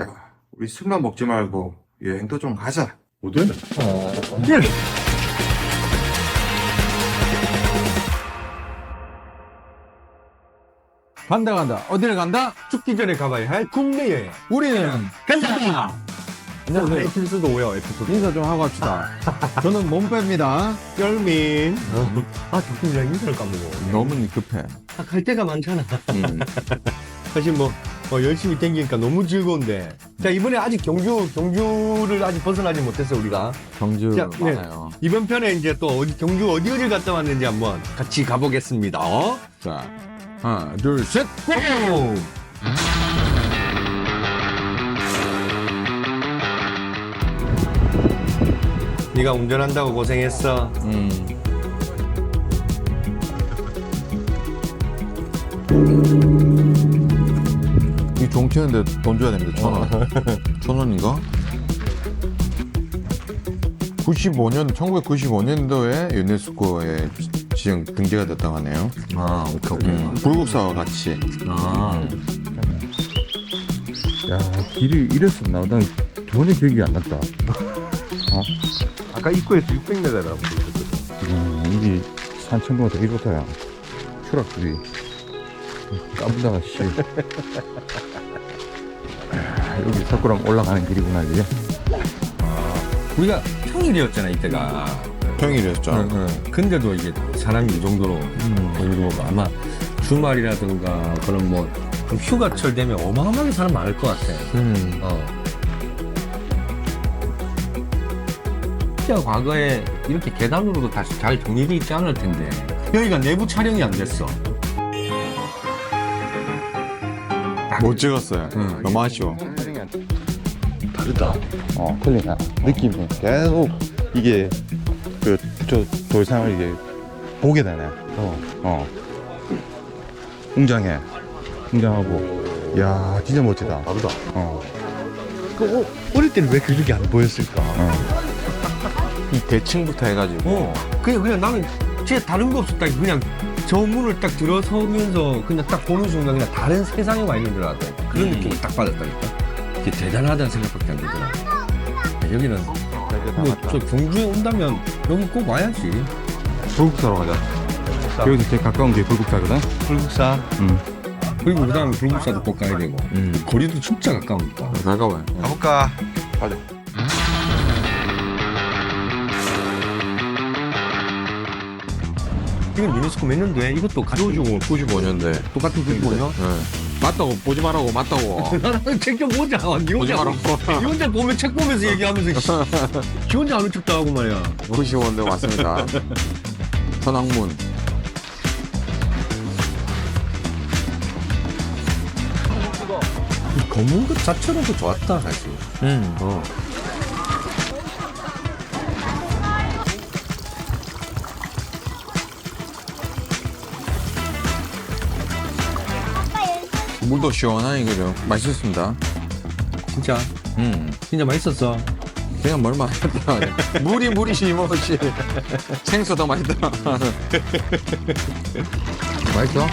야, 우리 술만 먹지 말고 여행도 좀 가자. 어디? 간다 간다 어디를 간다? 죽기 전에 가봐야 할 국내 여행. 우리는 간다! 안녕하세요 에피소드 5요, 에피소드. 인사 좀 하고 합시다 저는 몸빼입니다 쩔민. 아, 죽기랑 인사를 까먹어. 너무 급해 아, 갈 데가 많잖아. 음. 사실 뭐, 어, 열심히 댕기니까 너무 즐거운데. 자, 이번에 아직 경주, 경주를 아직 벗어나지 못했어, 우리가. 경주 자, 네. 많아요 이번 편에 이제 또 어디, 경주 어디 어디 갔다 왔는지 한번 같이 가보겠습니다. 어? 자 하나 둘 셋 고! 네가 운전한다고 고생했어. 음. 이 종치는데 돈 줘야 됩니다 천 원 천 원인가? 95년 1995년도에 유네스코에 지정 등재가 됐다고 하네요 아, 오케이, 음, 불국사와 같이 아, 야 길이 이랬었나? 난 전혀 기억이 안 났다. 아까 입구에서 600m라고. 음, 이게 산천도가 되게 좋다, 야. 추락들이. 까부다가, 씨. 아, 여기 석구랑 올라가는 길이구나, 이게. 우리가 평일이었잖아, 이때가. 평일이었죠 응, 응. 근데도 이게 사람이 이 정도로 보이고 아마 주말이라든가 그런 뭐 휴가철 되면 어마어마하게 사람 많을 것 같아. 음. 어. 진짜 과거에 이렇게 계단으로도 다시 잘 정리되어 있지 않을 텐데 여기가 내부 촬영이 안 됐어. 못 찍었어요 응. 너무 아쉬워 다르다. 어, 틀리나. 느낌이 계속 이게, 그, 저 돌상을 이게 보게 되네. 어, 어. 웅장해. 웅장하고. 야 진짜 멋지다. 다르다. 어, 그 어, 어릴 때는 왜 그렇게 안 보였을까? 어. 이 대칭부터 해가지고 어. 그냥 그냥 나는 진짜 다른 거 없었다. 그냥 저 문을 딱 들어서면서 그냥 딱 보는 순간 그냥 다른 세상에 와 있는 줄 알았다. 그런 음. 느낌을 딱 받았다니까. 이게 대단하다는 생각밖에 안 들더라. 여기는 뭐, 저 경주에 온다면 여기 꼭 와야지. 불국사로 가자. 여기서 제일 가까운 게 불국사거든? 불국사. 응. 그리고 그 다음에 불국사도 꼭 가야 되고. 음. 거리도 진짜 가까우니까. 가까워요 가볼까? 이건 유네스코 몇 년도에 이것도 가져오고 95년대 똑같은 분이거든요. 네. 맞다고 보지 말라고 맞다고 책좀 보자. 니 보지 혼자, 말라고 니 혼자 보면 책 보면서 얘기하면서 씨, 지 혼자 아는 척도 하고 말이야. 95년대 맞습니다 선악문 이 검은 것 자체로도 좋았다 사실. 음. 어. 물도 시원하니 그죠 맛있었습니다 진짜 음. 진짜 맛있었어. 그냥 뭘 맛있다 물이 물이지 뭐지 생수 더 맛있다 맛있어?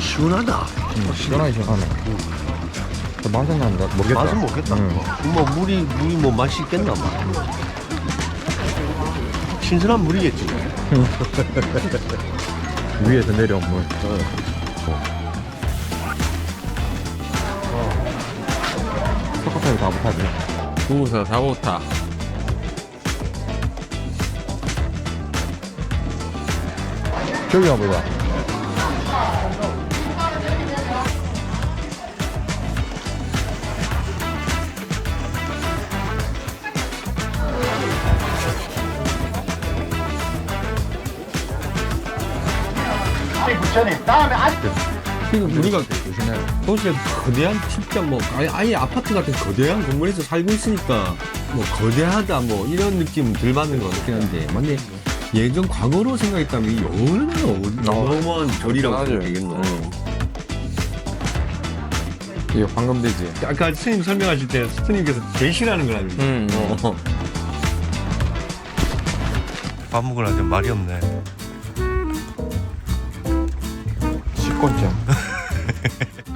시원하다. 시원하게 시원하네. 저 맛은 난다. 모르겠다. 맛은 모르겠다. 응. 뭐 물이 물이 뭐 맛이 있겠나 봐. 신선한 물이겠지. 위에서 내려온 물. 석고타기 다 못하지. 구우서 사고타 저기 가보자. 지금 우리가 조심해. 도시에 거대한 진짜 뭐 아예, 아예 아파트 같은 거대한 건물에서 살고 있으니까 뭐 거대하다 뭐 이런 느낌 들 받는 것 같긴 한데 만약 예전 과거로 생각했다면 이 얼마나 어마어마한 절이라고 맞아요. 생각되겠노. 음. 이게 황금돼지 아까 스님 설명하실 때 스님께서 싫어하는 거라는 거. 음. 어. 밥 먹으라 좀 말이 없네. 꼰장.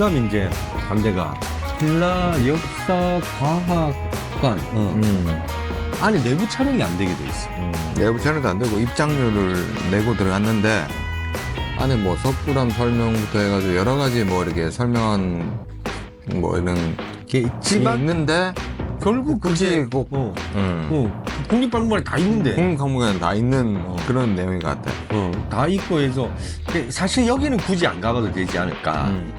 그다음 이제 반대가 신라 역사 과학관 어. 음. 안에 내부 촬영이 안 되게 돼 있어. 음. 내부 촬영도 안 되고 입장료를 내고 들어갔는데 안에 뭐 석굴암 설명부터 해가지고 여러 가지 뭐 이렇게 설명한 뭐 이런 게 있지만 있는데 결국 굳이 그게 꼭 어, 음. 어, 국립박물관에 다 있는데 국립박물관에 다 있는 그런 내용인 것 같아. 어, 다 있고 해서 그 사실 여기는 굳이 안 가봐도 되지 않을까. 음.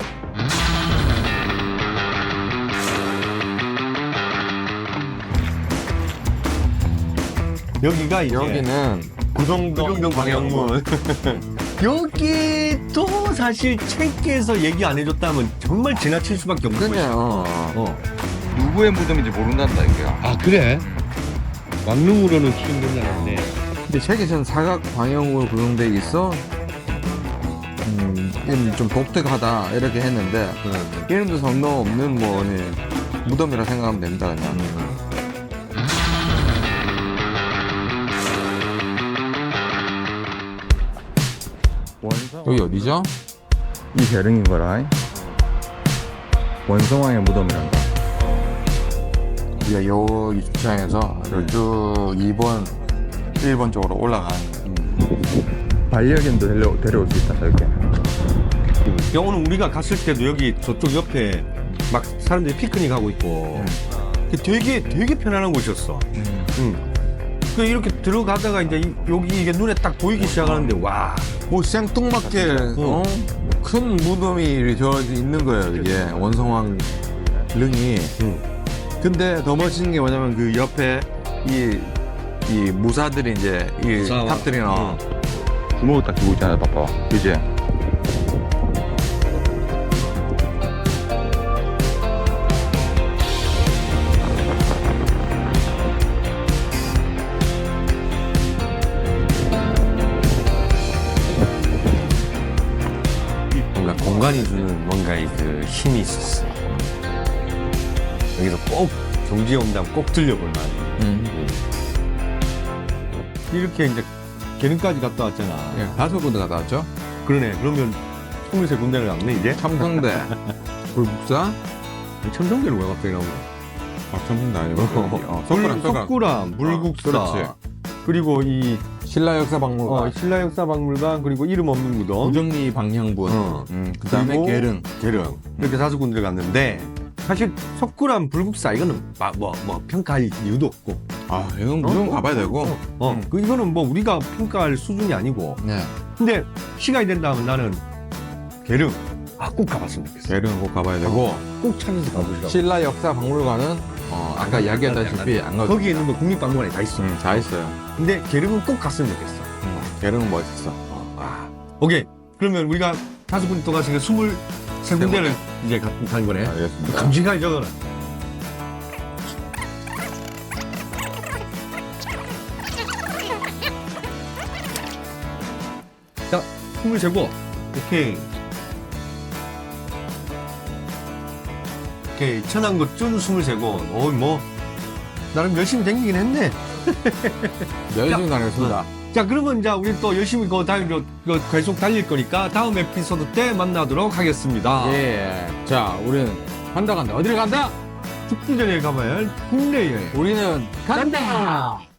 여기가 이제 여기는 구성동, 구성동 방향문. 여기도 사실 책에서 얘기 안 해줬다면 정말 지나칠 수밖에 없는 거지. 그냥 어. 어. 누구의 무덤인지 모른단다 이게. 아 그래? 왕릉으로는 추정된다는데. 근데 책에서는 사각 방향으로 구성돼 있어. 음, 이름 좀 독특하다 이렇게 했는데 이름도 성능 없는 뭐 네, 무덤이라 생각하면 됩니다 그냥. 여기 어디죠? 이 계릉인 거라. 원성왕의 무덤이란다. 우리가 요 주차장에서 쭉 2번, 1번 쪽으로 올라가는 반려견도 데려, 데려올 수 있다, 이렇게. 오늘 우리가 갔을 때도 여기 저쪽 옆에 막 사람들이 피크닉 하고 있고 되게 되게 편안한 곳이었어. 응. 그 이렇게 들어가다가 이제 이- 여기 이게 눈에 딱 보이기 시작하는데 와 뭐 생뚱맞게 어? 큰 무덤이 저 있는 거예요 이게 원성왕 릉이 응. 근데 더 멋있는 게 뭐냐면 그 옆에 이, 이 무사들이 이제 이 무사와- 탑들이나 주먹을 딱 쥐고 있잖아, 봐봐. 그지? 뭔가 공간이 주는 뭔가의 그 힘이 있었어. 여기서 꼭 온다면 꼭 들려볼 만. 음. 이렇게 이제 계릉까지 갔다 왔잖아. 예, 다섯 군데 갔다 왔죠 그러네. 그러면 23 군데를 갔네 이제. 참성대 불국사 첨성대는 왜 갑자기 나오나? 아 참성대 아니고 어, 석굴, 석굴암 석굴암 석굴암, 물국사, 그렇지. 그리고 이 신라 역사 박물관 어, 신라역사박물관 그리고 이름 없는 무덤, 우정리 방향분 어. 음, 그다음에 그리고 계릉 계릉 이렇게 다섯 군데를 갔는데 사실 석굴암, 불국사 이거는 뭐뭐 뭐 평가할 이유도 없고, 아 이건 무조건 어? 가봐야 되고 어, 음. 그 이거는 뭐 우리가 평가할 수준이 아니고, 네 근데 시간이 된다면 나는 계릉 아 꼭 가봤으면 좋겠어. 계릉 꼭 가봐야 되고 꼭 찾아서 가보시라고. 신라 역사 박물관은 어, 아까 이야기했다시피 안 가도 거기에 있는 거 국립박물관에 다 있어. 음, 다 있어요 근데 계릉은 꼭 갔으면 좋겠어. 음, 계릉은 멋있어 아, 오케이. 그러면 우리가 다섯 분 동안 지금 스물 세 군데를 이제 가- 간 거네. 알겠습니다 감식하게 적어라. 자, 스물 세고. 오케이. 오케이. 천안고 준 스물 세고. 어이, 뭐. 나름 열심히 댕기긴 했네. 열심히 다녔습니다 자, 그러면 이제 우리 또 열심히 그거 달, 그, 그 계속 달릴 거니까 다음 에피소드 때 만나도록 하겠습니다. 예. 자, 우리는 간다 간다. 어디를 간다? 죽기 전에 가봐야 할 국내 여행. 우리는 간다.